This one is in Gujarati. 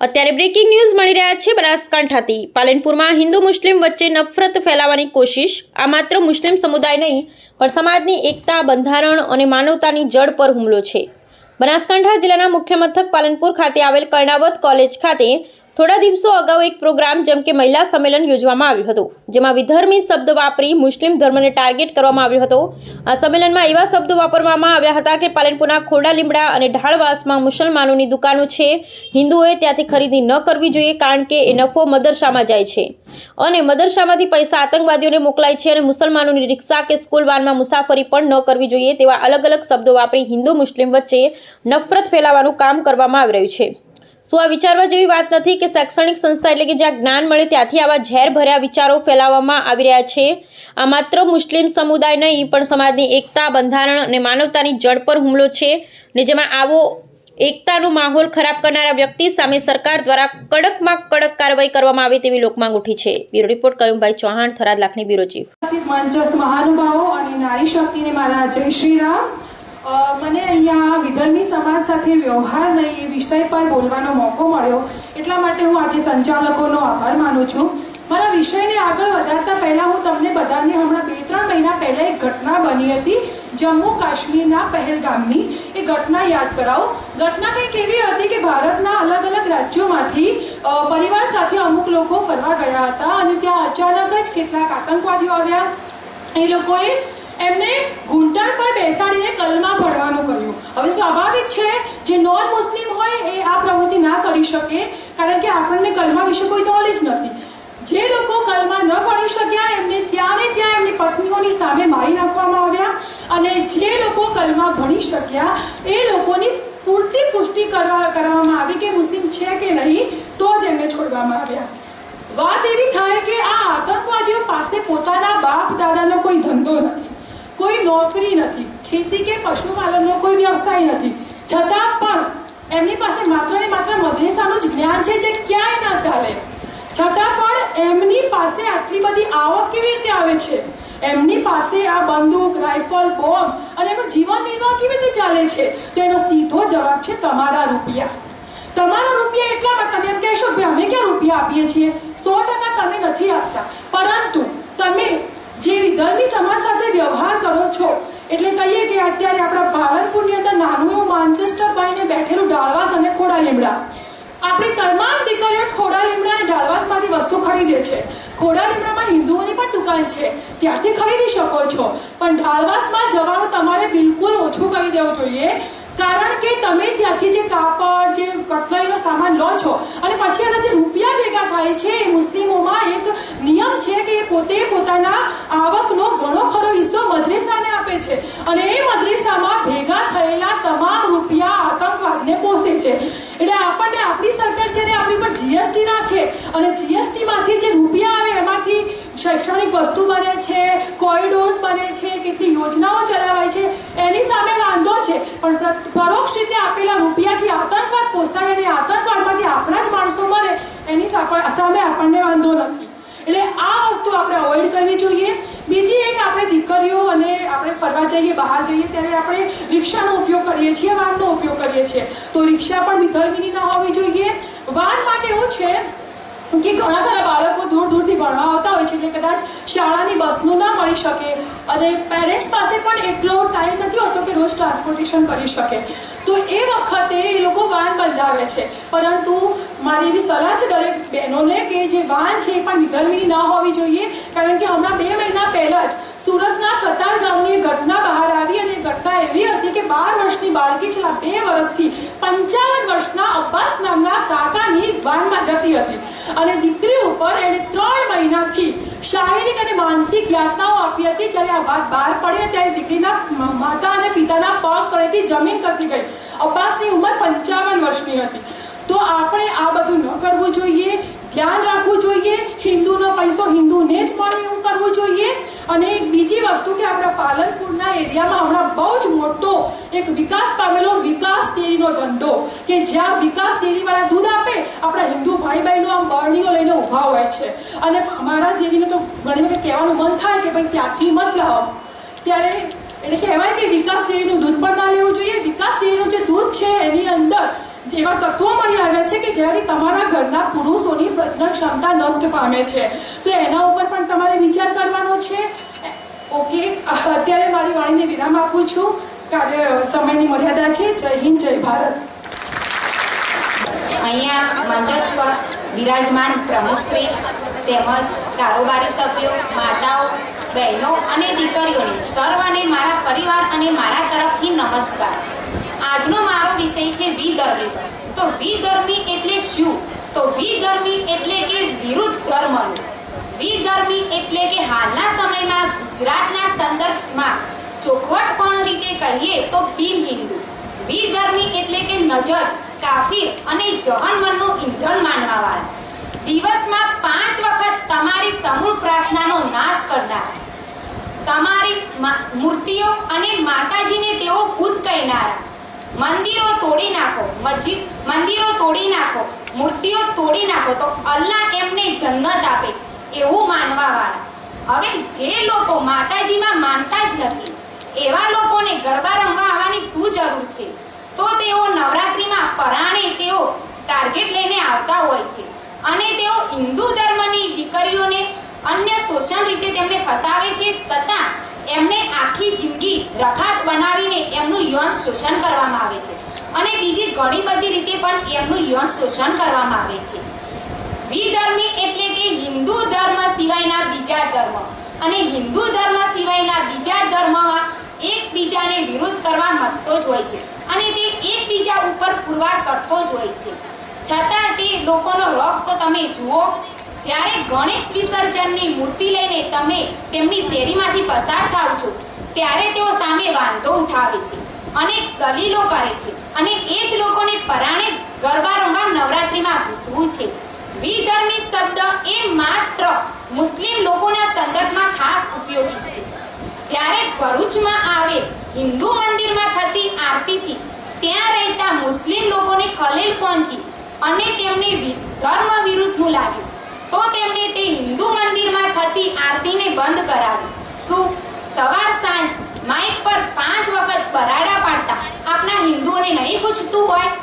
અત્યારે બ્રેકિંગ ન્યૂઝ મળી રહ્યા છે બનાસકાંઠાથી. પાલનપુરમાં હિન્દુ મુસ્લિમ વચ્ચે નફરત ફેલાવવાની કોશિશ. આ માત્ર મુસ્લિમ સમુદાય નહીં, પણ સમાજની એકતા, બંધારણ અને માનવતાની જડ પર હુમલો છે. બનાસકાંઠા જિલ્લાના મુખ્ય મથક પાલનપુર ખાતે આવેલ કર્ણાવત કોલેજ ખાતે થોડા દિવસો અગાઉ એક પ્રોગ્રામ જેમ કે મહિલા સંમેલન યોજવામાં આવ્યું હતું, જેમાં વિધર્મી શબ્દ વાપરી મુસ્લિમ ધર્મને ટાર્ગેટ કરવામાં આવ્યો હતો. આ સંમેલનમાં એવા શબ્દો વાપરવામાં આવ્યા હતા કે પાલનપુરના ખોડા લીમડા અને ઢાળવાસમાં મુસલમાનોની દુકાનો છે. હિન્દુઓએ ત્યાંથી ખરીદી ન કરવી જોઈએ કારણ કે એ નફો મદરસામાં જાય છે. અને મદરસામાંથી પૈસા આતંકવાદીઓને મોકલાય છે અને મુસલમાનોની રિક્ષા કે સ્કૂલ વાનમાં મુસાફરી પણ ન કરવી જોઈએ તેવા અલગ અલગ શબ્દો વાપરી હિન્દુ મુસ્લિમ વચ્ચે નફરત ફેલાવવાનું કામ કરવામાં આવી રહ્યું છે. શું આ વિચારવા જેવી વાત નથી કે શૈક્ષણિક સંસ્થા એટલે કે જ્યાં જ્ઞાન મળે ત્યાંથી આવા ઝેર ભર્યા વિચારો ફેલાવવામાં આવી રહ્યા છે. આ માત્ર મુસ્લિમ સમુદાય નહીં, પણ સમાજની એકતા, બંધારણ અને માનવતાની જડ પર હુમલો છે ને જેમાં આવો એકતાનો માહોલ ખરાબ કરનારા વ્યક્તિ સામે સરકાર દ્વારા કડકમાં કડક કાર્યવાહી કરવામાં આવે તેવી લોકમાંગ ઉઠી છે. બ્યુરો રિપોર્ટ કયુંભાઈ ચૌહાણ, થરાદ લાખની બ્યુરો ચીફ. મંચસ્થ મહાનુભાવો અને નારી શક્તિને મારા જય શ્રી રામ. મને અહીંયા વિધર્મી સમાજ સાથે વ્યવહાર નહીં એ વિષય પર બોલવાનો મોકો મળ્યો. એટલા માટે હું આજે સંચાલકોનો આભાર માનું છું. મારા વિષયને આગળ વધારતા પહેલાં હું તમને બધાને હમણાં બે ત્રણ મહિના પહેલાં એક ઘટના બની હતી જમ્મુ કાશ્મીરના પહેલગામની. એ ઘટના યાદ કરાવો. ઘટના કંઈક એવી હતી કે ભારતના અલગ અલગ રાજ્યોમાંથી પરિવાર સાથે અમુક લોકો ફરવા ગયા હતા અને ત્યાં અચાનક જ કેટલાક આતંકવાદીઓ આવ્યા. એ લોકોએ એમને ઘૂંટણ પર બેસાડીને કલમા ભણવાનું કહ્યું હવે સ્વાભાવિક છે જે નોન મુસ્લિમ હોય એ આ પ્રવૃત્તિ ના કરી શકે, કારણ કે આપણને કલમા વિશે કોઈ નોલેજ નથી. જે લોકો કલમા ન ભણી શક્યા, એમને ત્યાં ને ત્યાં એમની પત્નીઓની સામે મારી નાખવામાં આવ્યા અને જે લોકો કલમા ભણી શક્યા, એ લોકોની પૂરતી પુષ્ટિ કરવા, કરવામાં આવી કે મુસ્લિમ છે કે નહીં, તો જ એમને છોડવામાં આવ્યા. વાત એવી થાય કે આ આતંકવાદીઓ પાસે પોતાના બાપ દાદાનો કોઈ ધંધો નથી, કોઈ નોકરી નથી, ખેતી કે પશુપાલનનો કોઈ વ્યવસાય નથી. છતાં પણ એમની પાસે માત્ર ને માત્ર મદ્રેસાનું જ જ્ઞાન છે જે ક્યાંય ના ચાલે. છતાં પણ એમની પાસે આટલી બધી આવક કેવી રીતે આવે છે? એમની પાસે આ બંદૂક, રાઇફલ, બોમ્બ અને એનું જીવન નિર્વાહ કેવી રીતે ચાલે છે? તો એનો સીધો જવાબ છે તમારા રૂપિયા. તમારા રૂપિયા એટલા માટે તમે એમ કહેશો કે અમે ક્યાં રૂપિયા આપીએ છીએ? સો ટકા તમે નથી આપતા. પરંતુ, તમે જે વિધર્મી સમાજ સાથે વ્યવહાર કરો છો એટલે કહીએ કે અત્યારે આપણા પાલનપુરની અંદર નાનું એવું માન્ચેસ્ટર બનીને બેઠેલું ડાળવાસ અને ખોડા લીમડા. આપણી તમામ દીકરીઓ ખોડા લીમડા અને ડાળવાસમાંથી વસ્તુ ખરીદે છે. ખોડા લીમડામાં હિન્દુઓની પણ દુકાન છે. ત્યાંથી ખરીદી શકો છો. પણ ડાળવાસમાં જવાનું તમારે બિલકુલ ઓછું કરી દેવું જોઈએ. કારણ કે તમે ત્યાંથી જે કાપડ, જે કટલરીનો સામાન લો છો અને પછી એના જે રૂપિયા ભેગા થાય છે, એ મુસ્લિમોમાં એક નિયમ છે કે એ પોતે પોતાના આવકનો ઘણો મદ્રેસાને આપે છે. અને એ મદ્રેસામાં ભેગા થયેલા તમામ રૂપિયા આતંકવાદને પોષે છે. એટલે આપણને આપણી સરકાર જ્યારે આપણી પર જીએસટી નાખે અને જીએસટી માંથી જે રૂપિયા આવે એમાંથી શૈક્ષણિક વસ્તુ બને છે કોરિડોર્સ બને છે, કેટલી યોજનાઓ ચલાવાય છે, એની સામે વાંધો છે. પણ પરોક્ષ રીતે આપેલા રૂપિયાથી આતંકવાદ પોષાય અને આતંકવાદમાંથી આપણા જ માણસો મળે, એની સામે આપણને વાંધો નથી. એટલે આ વસ્તુ આપણે અવોઇડ કરવી જોઈએ. બીજી એક આપણે દીકરીઓ અને આપણે ફરવા જઈએ, બહાર જઈએ, ત્યારે આપણે રિક્ષાનો ઉપયોગ કરીએ છીએ, વાનનો ઉપયોગ કરીએ છીએ. તો રિક્ષા પણ વિધર્મીની ના હોવી જોઈએ. વાન માટે એવું છે કે ઘણા ખરા બાળકો દૂર દૂરથી ભણવા આવતા હોય છે, એટલે કદાચ શાળાની બસનું ના મળી શકે. અને પેરેન્ટ્સ પાસે પણ એટલો ટાઈમ નથી હોતો કે રોજ ટ્રાન્સપોર્ટેશન કરી શકે. તો એ વખતે એ લોકો વાન બંધાવે છે. પરંતુ મારી એવી સલાહ છે દરેક બહેનોને કે જે વાન છે એ પણ નિધર્મી ના હોવી જોઈએ, કારણ કે હમણાં બે મહિના પહેલાં જ સુરતના કતાર ગામની ઘટના બહાર આવી અને ઘટના એવી હતી કે બાર વર્ષની બાળકી છેલ્લા બે વર્ષથી પંચાવન વર્ષના અબ્બાસ નામના કાકાની વાનમાં જતી હતી. અને દીકરી ઉપર એણે ત્રણ મહિનાથી શારીરિક અને માનસિક યાતનાઓ આપી હતી, જ્યારે આ વાત બહાર પડી ત્યારે દીકરીના માતા અને પિતાના પગ તળેથી જમીન ખસી ગઈ. અબ્બાસની ઉંમર પંચાવન વર્ષની હતી. તો આપણે આ બધું ન કરવું જોઈએ. ધ્યાન રાખવું જોઈએ. હિન્દુનો પૈસો હિન્દુને જ મળે એવું કરવું જોઈએ. અને એક બીજી વસ્તુ કે આપણા પાલનપુરના એરિયામાં હમણાં બહુ જ મોટો એક વિકાસ પામેલો વિકાસ ડેરીનો ધંધો કે જ્યાં વિકાસ ડેરીવાળા દૂધ આપે, આપણા હિન્દુ ભાઈ બહેનો આમ બરણીઓ લઈને ઊભા હોય છે. અને મારા જેવીને તો ઘણી વખત કહેવાનું મન થાય કે ભાઈ ત્યાંથી મત લાવો. ત્યારે એટલે કહેવાય કે વિકાસ ડેરીનું દૂધ પણ ના લેવું જોઈએ. વિકાસ ડેરીનું જે દૂધ છે, એની અંદર એવા તત્વો મળી આવ્યા છે કે જેનાથી તમારા ઘરના પુરુષોની પ્રજનન ક્ષમતા નષ્ટ પામે છે. તો એના ઉપર પણ તમારે વિચાર કરવાનો છે. ઓકે અત્યારે મારી વાણીને વિરામ આપું છું. કાર્ય સમયની મર્યાદા છે. જય હિન્દ, જય ભારત. અહીંયા મંચસ્થ પર બિરાજમાન પ્રમુખશ્રી તેમજ કારોબારી સભ્યો, માતાઓ, બહેનો અને દીકરીઓને સર્વને મારા પરિવાર અને મારા તરફથી નમસ્કાર. આજનો મારો વિષય છે વિધર્મી. તો વિધર્મી એટલે શું? તો વિધર્મી એટલે કે વિરુદ્ધ ધર્મનું. વિધર્મી એટલે કે હાલના સમયમાં ગુજરાતના સંદર્ભમાં ચોખવટપણ રીતે કહીએ તો બિન હિન્દુ. વિધર્મી એટલે કે નજર, કાફિર અને જહન્મરનું ઈંધન માનવાવાળા. દિવસમાં પાંચ વખત તમારી સમૂળ પ્રાર્થનાનો નાશ કરનાર. તમારી મૂર્તિઓ અને માતાજીને તેઓ ભૂત કહેનારા. મંદિરો તોડી નાખો, મસ્જિદ, મંદિરો તોડી નાખો, મૂર્તિઓ તોડી નાખો તો અલ્લાહ એમને જન્નત આપે એવું માનવાવાળા. હવે જે લોકો માતાજીમાં માનતા જ નથી એવા લોકોને ગરબા રમવા આવવાની શું જરૂર છે? તો તેઓ નવરાત્રિમાં પરાણે તેઓ ટાર્ગેટ લઈને આવતા હોય છે. અને તેઓ હિન્દુ ધર્મની દીકરીઓને અન્ય શોષણ રીતે તેમને ફસાવે છે, છતાં એમને આખી જિંદગી રખાત બનાવીને એમનું યૌન શોષણ કરવામાં આવે છે. અને બીજી ઘણી બધી રીતે પણ એમનું યૌન શોષણ કરવામાં આવે છે. વિધર્મી એટલે કે હિન્દુ ધર્મ સિવાયના બીજા ધર્મ. અને હિન્દુ ધર્મ સિવાયના બીજા ધર્મમાં એકબીજાને વિરોધ કરવા મથતો જ હોય છે અને તે એકબીજા ઉપર પુરવાર કરતો જ હોય છે. છતાં તે લોકોનો રફ તો તમે જુઓ, જ્યારે ગણેશ વિસર્જનની મૂર્તિ લઈને તમે તેમની શેરીમાંથી પસાર થાવ છો, ત્યારે તેઓ સામે વાંધો ઉઠાવે છે અને દલીલો કરે છે અને એ જ લોકોને પરાણે ગરબા રમવા નવરાત્રિમાં ઘૂસવું છે. વિધર્મી શબ્દ એ માત્ર મુસ્લિમ લોકોના સંદર્ભમાં ખાસ ઉપયોગી છે. જ્યારે ભરૂચમાં આવેલ હિન્દુ મંદિરમાં થતી આરતીથી ત્યાં રહેતા મુસ્લિમ લોકોને ખલેલ પહોંચી અને તેમને ધર્મ વિરુદ્ધનું લાગ્યું. તો તેમણે તે હિન્દુ મંદિરમાં થતી આરતીને બંધ કરાવી. શું સવાર સાંજ, માઇક પર પાંચ વખત બરાડા પાડતા આપના હિન્દુઓને નહીં પૂછતું હોય.